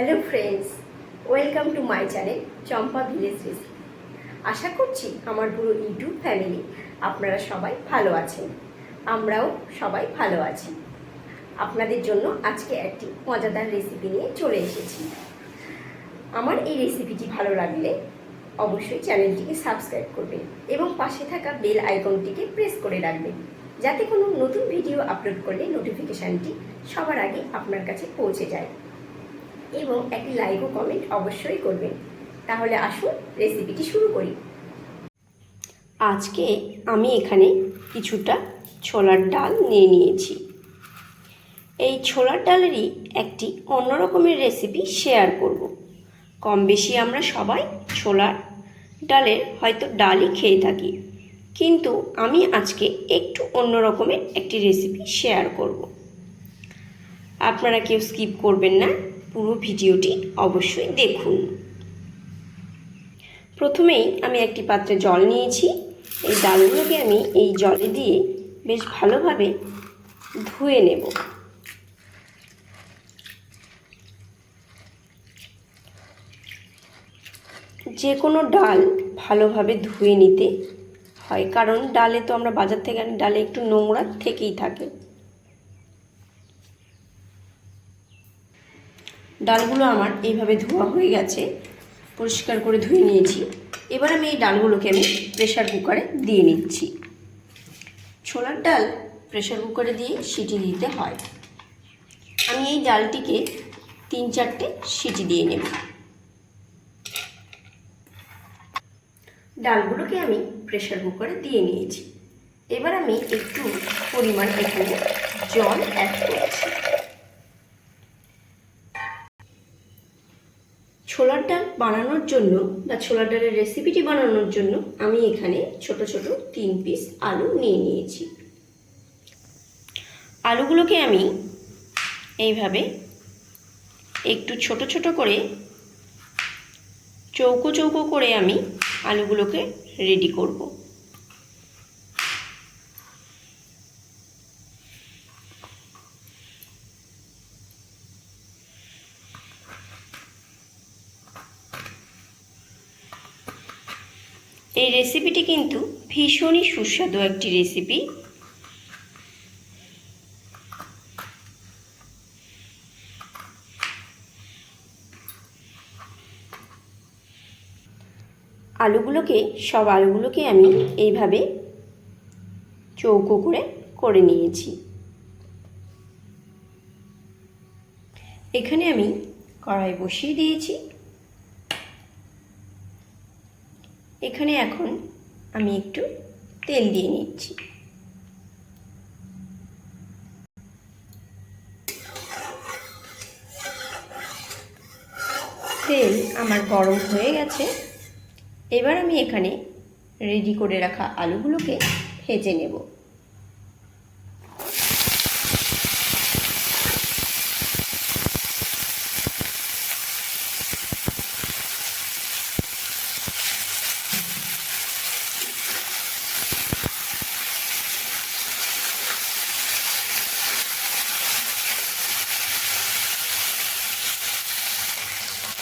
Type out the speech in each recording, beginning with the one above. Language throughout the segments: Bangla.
Hello friends, welcome to my channel Champa village recipe. আশা করছি আমার পুরো ইউটিউব ফ্যামিলি আপনারা সবাই ভালো আছেন। আমরাও সবাই ভালো আছি। আপনাদের জন্য আজকে একটি মজাদার রেসিপি নিয়ে চলে এসেছি। আমার এই রেসিপিটি ভালো লাগলে অবশ্যই চ্যানেলটিকে সাবস্ক্রাইব করবেন এবং পাশে থাকা বেল আইকনটিকে প্রেস করে রাখবেন, যাতে কোনো নতুন ভিডিও আপলোড করলে নোটিফিকেশানটি সবার আগে আপনার কাছে পৌঁছে যায়। এবং একটি লাইক ও কমেন্ট অবশ্যই করবেন। তাহলে আসুন রেসিপিটি শুরু করি। আজকে আমি এখানে কিছুটা ছোলার ডাল নিয়ে নিয়েছি। এই ছোলার ডালেরই একটি অন্য রকমের রেসিপি শেয়ার করব। কম বেশি আমরা সবাই ছোলার ডালের হয়তো ডালই খেয়ে থাকি, কিন্তু আমি আজকে একটু অন্য রকমের একটি রেসিপি শেয়ার করব। আপনারা কেউ স্কিপ করবেন না। পুরো ভিডিওটি অবশ্যই দেখুন। প্রথমেই আমি একটি পাত্রে জল নিয়েছি। এই ডালগুলোকে আমি এই জলে দিয়ে বেশ ভালোভাবে ধুয়ে নেব। যে কোনো ডাল ভালোভাবে ধুয়ে নিতে হয়, কারণ ডালে তো আমরা বাজার থেকে আনি, ডালে একটু নোংরা থেকেই থাকে। ডালগুলো আমার এইভাবে ধোয়া হয়ে গেছে, পরিষ্কার করে ধুয়ে নিয়েছি। এবার আমি এই ডালগুলোকে আমি প্রেশার কুকারে দিয়ে নিচ্ছি। ছোলার ডাল প্রেশার কুকারে দিয়ে সিটি দিতে হয়। আমি এই ডালটিকে তিন চারটে সিটি দিয়ে নেব। ডালগুলোকে আমি প্রেশার কুকারে দিয়ে নিয়েছি। এবার আমি একটু পরিমাণ এখানে জল অ্যাড করছি। ছোলার ডাল বানানোর জন্য বা ছোলার ডালের রেসিপিটি বানানোর জন্য আমি এখানে ছোট ছোট তিন পিস আলু নিয়ে নিয়েছি। আলুগুলোকে আমি এইভাবে একটু ছোট ছোট করে চৌকো চৌকো করে আমি আলুগুলোকে রেডি করব। এই রেসিপিটি কিন্তু ভীষণই সুস্বাদু একটি রেসিপি আলুগুলোকে, সব আলুগুলোকে আমি এইভাবে চৌকো করে করে নিয়েছি। এখানে আমি কড়াই বসিয়ে দিয়েছি। এখানে এখন আমি একটু তেল দিয়ে নিচ্ছি। তেল আমার গরম হয়ে গেছে। এবার আমি এখানে রেডি করে রাখা আলুগুলোকে ভেজে নেব।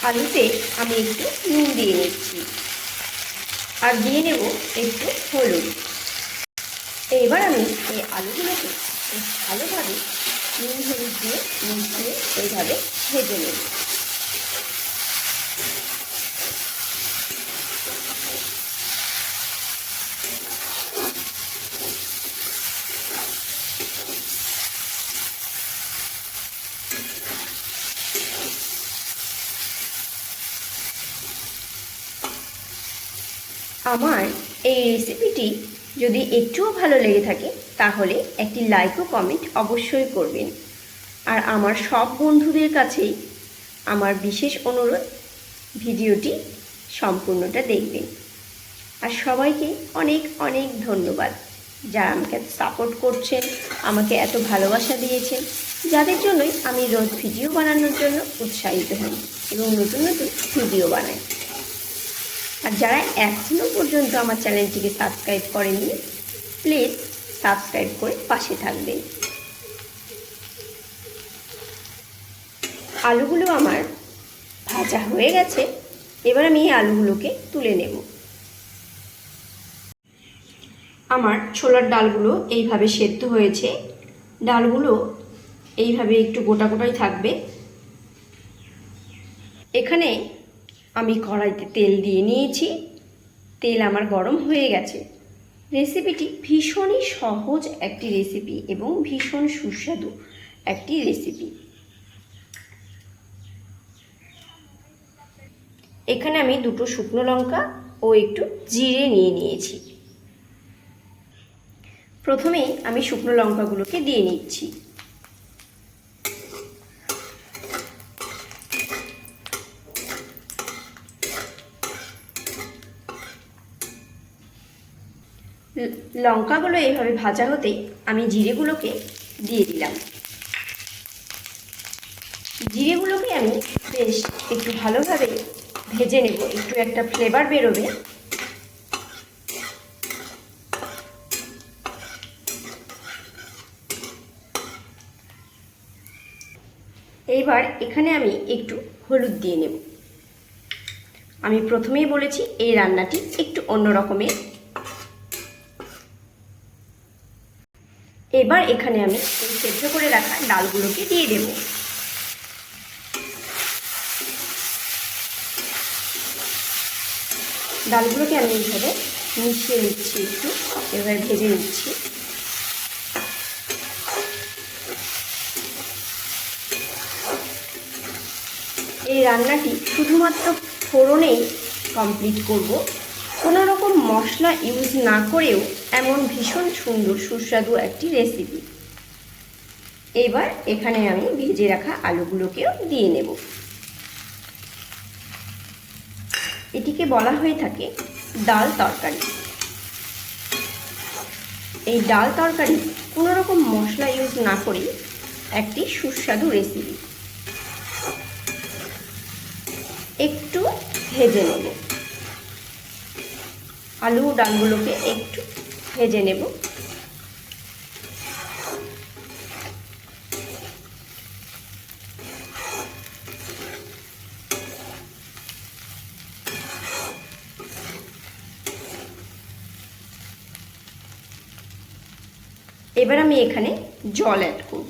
আলুতে আমি একটু নুন দিয়ে নিচ্ছি। আর দিয়ে নেব একটু হলুদ। এইবার আমি এই আলুগুলোকে ভালোভাবে নুন হলুদ দিয়ে মিশিয়ে এইভাবে ভেজে নেব। আমার এই রেসিপিটি যদি একটুও ভালো লেগে থাকে, তাহলে একটি লাইক ও কমেন্ট অবশ্যই করবেন। আর আমার সব বন্ধুদের কাছেই আমার বিশেষ অনুরোধ, ভিডিওটি সম্পূর্ণটা দেখবেন। আর সবাইকে অনেক অনেক ধন্যবাদ যারা আমাকে সাপোর্ট করছেন, আমাকে এত ভালোবাসা দিয়েছেন, যাদের জন্যই আমি রোজ ভিডিও বানানোর জন্য উৎসাহিত হই এবং নতুন নতুন ভিডিও বানাই। আর যারা এখনও পর্যন্ত আমার চ্যানেলটিকে সাবস্ক্রাইব করেননি প্লিজ সাবস্ক্রাইব করে পাশে থাকবেন। আলুগুলো আমার ভাজা হয়ে গেছে, এবার আমি এই আলুগুলোকে তুলে নেব। আমার ছোলার ডালগুলো এইভাবে সেদ্ধ হয়েছে। ডালগুলো এইভাবে একটু গোটা গোটাই থাকবে। এখানে আমি কড়াইতে তেল দিয়ে নিয়েছি। তেল আমার গরম হয়ে গেছে। রেসিপিটি ভীষণই সহজ একটি রেসিপি এবং ভীষণ সুস্বাদু একটি রেসিপি। এখানে আমি দুটো শুকনো লঙ্কা ও একটু জিরে নিয়ে নিয়েছি। প্রথমেই আমি শুকনো লঙ্কাগুলোকে দিয়ে নিচ্ছি। লঙ্কাগুলো এইভাবে ভাজা হতেই আমি জিরেগুলোকে দিয়ে দিলাম। জিরেগুলোকে আমি বেশ একটু ভালোভাবে ভেজে নেব, একটু একটা ফ্লেভার বেরোবে। এইবার এখানে আমি একটু হলুদ দিয়ে নেব। আমি প্রথমেই বলেছি এই রান্নাটি একটু অন্য রকমের এবার এখানে আমি সেদ্ধ করে রাখা ডালগুলোকে দিয়ে দেব। ডালগুলোকে আমি এইভাবে মিশিয়ে নিচ্ছি একটু এভাবে ভেজে নিচ্ছি। এই রান্নাটি শুধুমাত্র ফোড়নেই কমপ্লিট করব। কোনো রকম মশলা ইউজ না করেও এমন ভীষণ সুন্দর, সুস্বাদু একটি রেসিপি এবার এখানে আমি ভেজে রাখা আলুগুলোকেও দিয়ে নেব। এটিকে বলা হয়ে থাকে ডাল তরকারি। এই ডাল তরকারি কোনো রকম মশলা ইউজ না করে একটি সুস্বাদু রেসিপি একটু ভেজে নেব। আলু ডালগুলোকে একটু ভেজে নেব। এবার আমি এখানে জল অ্যাড করব।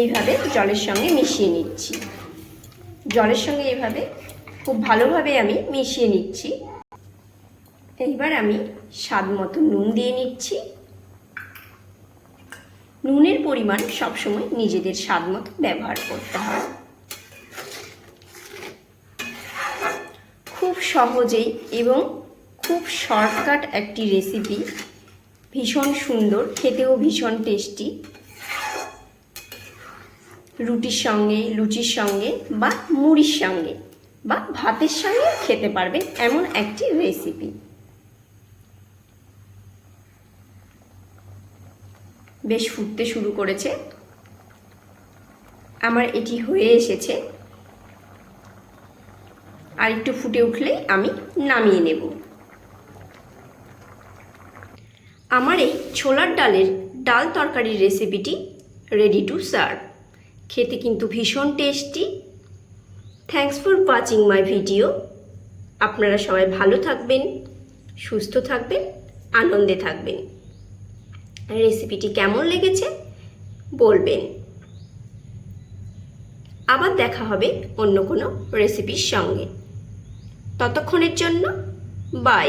এইভাবে জলের সঙ্গে মিশিয়ে নিচ্ছি। জলের সঙ্গে এইভাবে খুব ভালোভাবে আমি মিশিয়ে নিচ্ছি। এইবার আমি স্বাদ মতো নুন দিয়ে নিচ্ছি। নুনের পরিমাণ সবসময় নিজেদের স্বাদ মতো ব্যবহার করতে হয়। খুব সহজেই এবং খুব শর্টকাট একটি রেসিপি, ভীষণ সুন্দর, খেতেও ভীষণ টেস্টি। রুটির সঙ্গে, লুচির সঙ্গে বা মুড়ির সঙ্গে বা ভাতের সঙ্গে খেতে পারবেন এমন একটি রেসিপি বেশ ফুটতে শুরু করেছে। আমার এটি হয়ে এসেছে। আর একটু ফুটে উঠলেই আমি নামিয়ে নেব। আমার এই ছোলার ডালের ডাল তরকারির রেসিপিটি রেডি টু সার্ভ খেতে কিন্তু ভীষণ tasty thanks for watching my video আপনারা সবাই ভালো থাকবেন, সুস্থ থাকবেন, আনন্দে থাকবেন। রেসিপিটি কেমন লেগেছে বলবেন। আবার দেখা হবে অন্য কোনো রেসিপির সঙ্গে। ততক্ষণের জন্য বাই